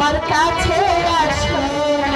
আমার কাছে আসো না।